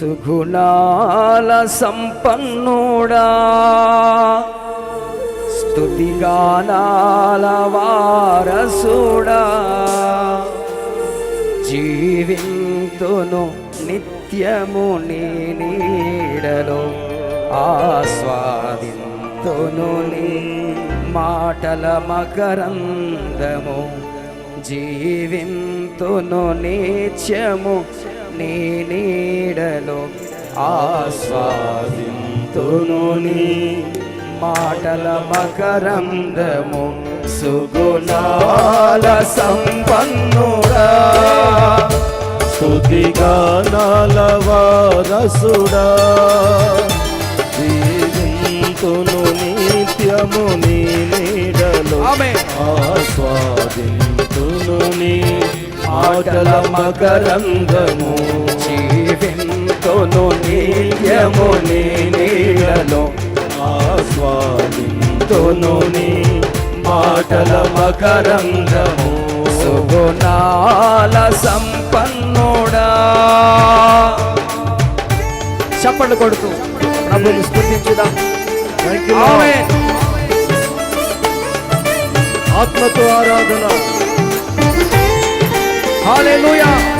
సుగుణాల సంపన్నుడా. స్తుతిగానాల వారసుడా. జీవింతును నిత్యము నీ నీడలో ఆస్వాదింతును నీ మాటల మకరందము. జీవింతును నిత్యము నీ నీడలో ఆస్వాదింతును నీ మాటల మకరందము సుగుణాల సంపన్నుడా స్తుతిగానాల వారసుడా జీవింతును నిత్యము నీ నీడలో. ఆస్వాదింతును నీ మాటల మకరందము జీవింతును నిత్యము నీ నీడలో. ఆస్వాదింతును నీ మాటల మకరందము. సుగుణాల సంపన్నుడా. చప్పట్లు కొడుతూ ప్రభుని. ఆమేన్. ఆత్మతో ఆరాధన. హల్లెలూయా.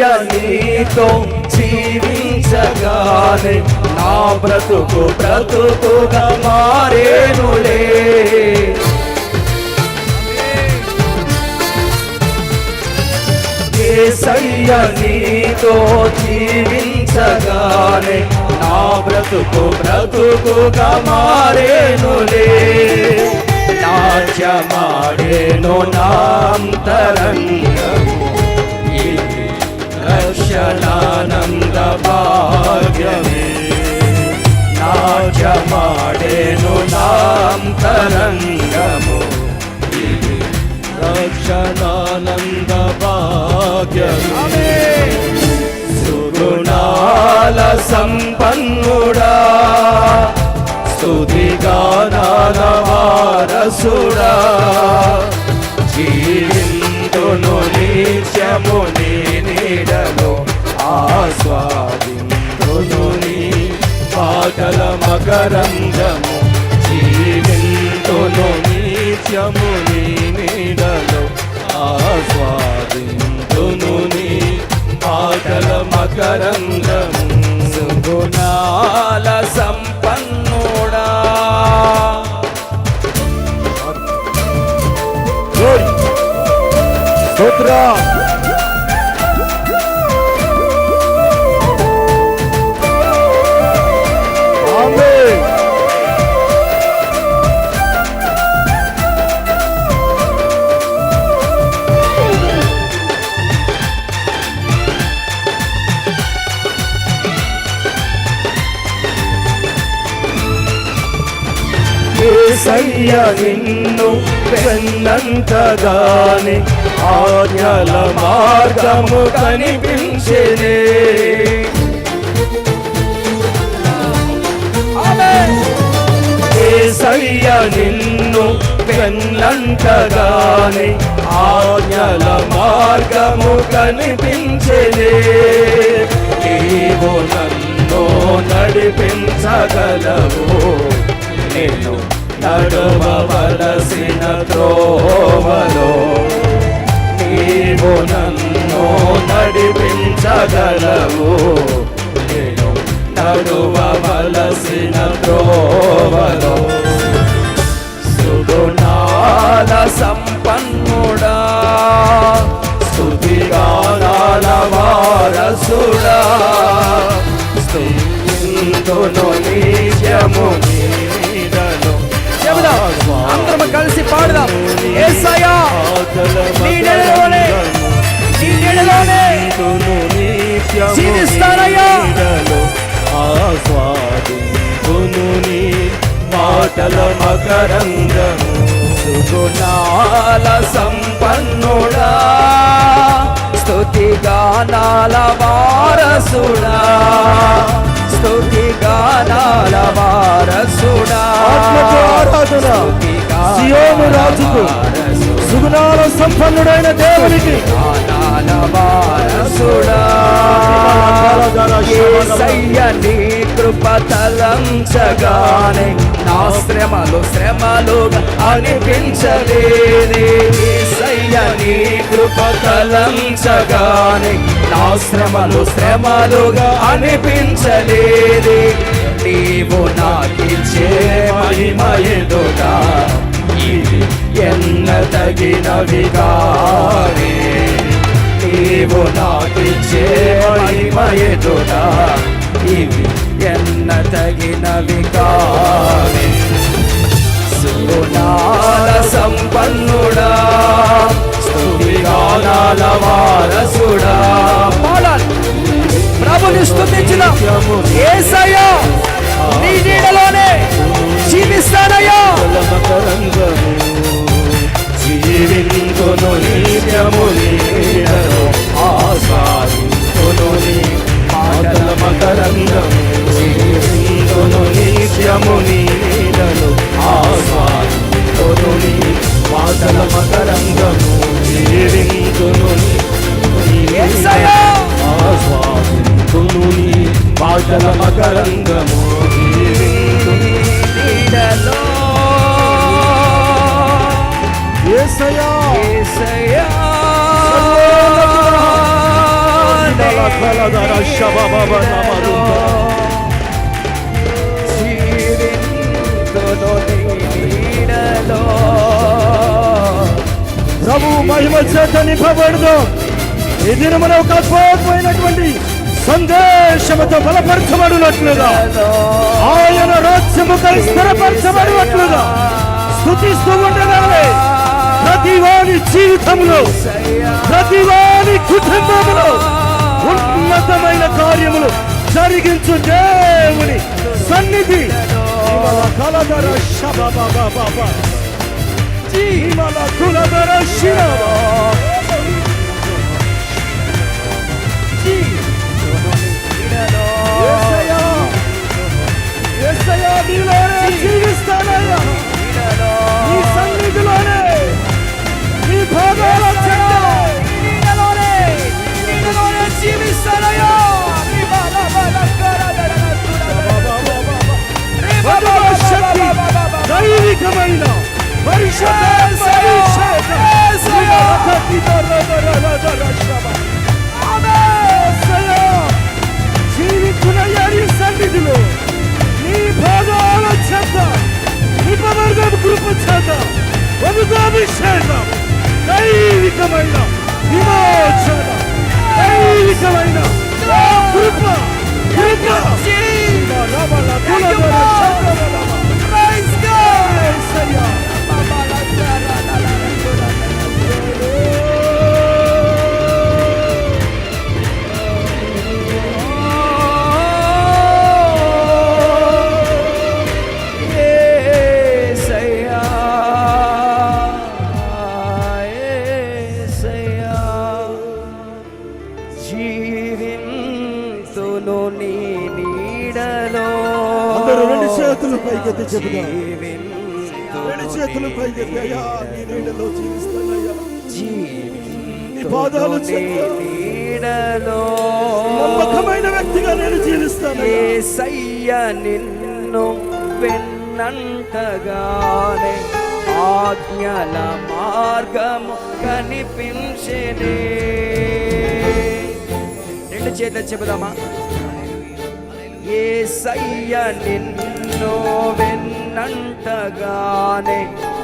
ఏసయ్య నీతో జీవించగానే నా బ్రతుకు బ్రతుకుగా మారేనులే. ఏసయ్య నీతో జీవించగానే నా బ్రతుకు బ్రతుకుగా మారేనులే. నాట్యమాడేను నాంతరంగా రక్షణానంద భాగ్యమే నాట్యమాడేను నాంతరంగము ఇది రక్షణానంద భాగ్యమే సుగుణాల సంపన్నుడా. స్తుతిగానాల వారసుడా. జీవింతును నిత్యము నీ నీడలో ఆస్వాదింతును పాటల మకరంజము జీవింతును నిత్యము నీ నీడలో ఆస్వాదింతును పాటల మకరంజము సుగుణాల సంపన్నుడా. స్తోత్ర. ఏసయ్య నిన్ను వెన్నంతగానే ఆజ్ఞల మార్గము కనిపించేనే. ఏసయ్య నిన్ను వెన్నంతగానే ఆజ్ఞల మార్గము కనిపించలే నీవు నన్ను నడిపించగలవు నేను నడువలసిన త్రోవలో నీవు నన్ను నడిపించగలవు. నేను నడువలసిన త్రోవలో సుగుణాల సంపన్నుడా స్తుతిగానాల వారసుడా. స్తుతింతును నిత్యము కలిసి పాడదాం ఏసయ్యా నీ నెలలోనే నీ నెలలోనే జీవిస్తానయ్యా. ఆస్వాదించును నీ మాటల మకరంగము సుగుణాల సంపన్నుడా స్తుతి గానాల వారసుడా గానాల రాజుకు. సుగుణాల సంపన్నుడైన దేవునికి గానాల నీ కృప తలంచగానే నా శ్రమలు శ్రమలు అనిపించలేదే నీ కృప తలంచగానే నా శ్రమలు శ్రమలుగా అనిపించలేదే నీవు నాకిచ్చే మహిమ ఎదుగా ఇది ఎన్న తగినవి కావే నీవు నాకిచ్చే మహిమ ఎదుగా ఇవి ఎన్న తగినవి కావే సుగుణాల సంపన్నుడా స్థుతిగానాల వారసుడా. ప్రభుని స్థుతించిన ఏసయ్యా. నీ నీడలోనే జీవిస్తానయ్యా. మకరంగము జీవింతును నిత్యము నీడలో ఆసాదింతును నీ మాటల మకరంగము జీవింతును నిత్యము నీడలో మాటల మకరంగము. జీవింతును నీడలో. యేసయ్యా యేసయ్యా జీవింతును నీ నీడలో. ప్రభు మహిమ చేత నింపబడదు ఈ దినమున ఒక అద్భుతమైనటువంటి సందేశముతో బలపరచబడినట్లుగా ఆయన రాజ్యము స్థిరపరచబడినట్లుగా స్థుతిస్తూ ఉండగానే ప్రతి వారి జీవితంలో ప్రతి వారి కుటుంబంలో ఉన్నతమైన కార్యములు జరిగించు దేవుని సన్నిధి కలదర శబబబబబ. జీవన కులదర శివ. bir öğrenci istanaya. చెబుదాం. రెండు చేతులు నీ పైకెత్తి అయ్యా నీ నీడలో జీవిస్తానయ్యా జీవింతును నీ పాదాలు నీ చెంత. నీడలో నమ్మకమైన వ్యక్తిగా నేను ఏసయ్య నిన్ను వెన్నంటగానే ఆజ్ఞల మార్గము కనిపించనే రెండు చేతులు చెబుదామా ఏసయ్య నిన్ను వెన్నంటగానే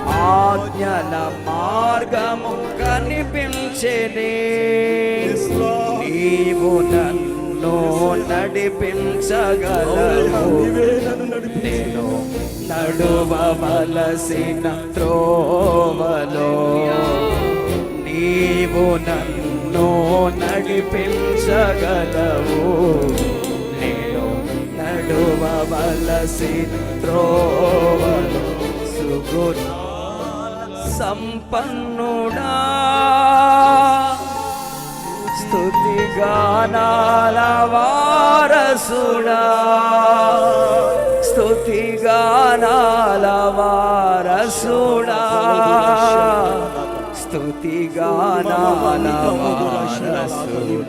ఆజ్ఞల మార్గము కనిపించనే. నీవు నన్ను నడిపించగలవు. నేను నడువవలసిన త్రోవలో. నీవు నన్ను నడిపించగలవు. నేను నడువవలసి త్రోవలు సుగుణ సంపన్నుడా. స్తుతి గానాల వారసుడా. స్తుతి గానాల వారసుడా. స్తుతి గానాల వారసుడా.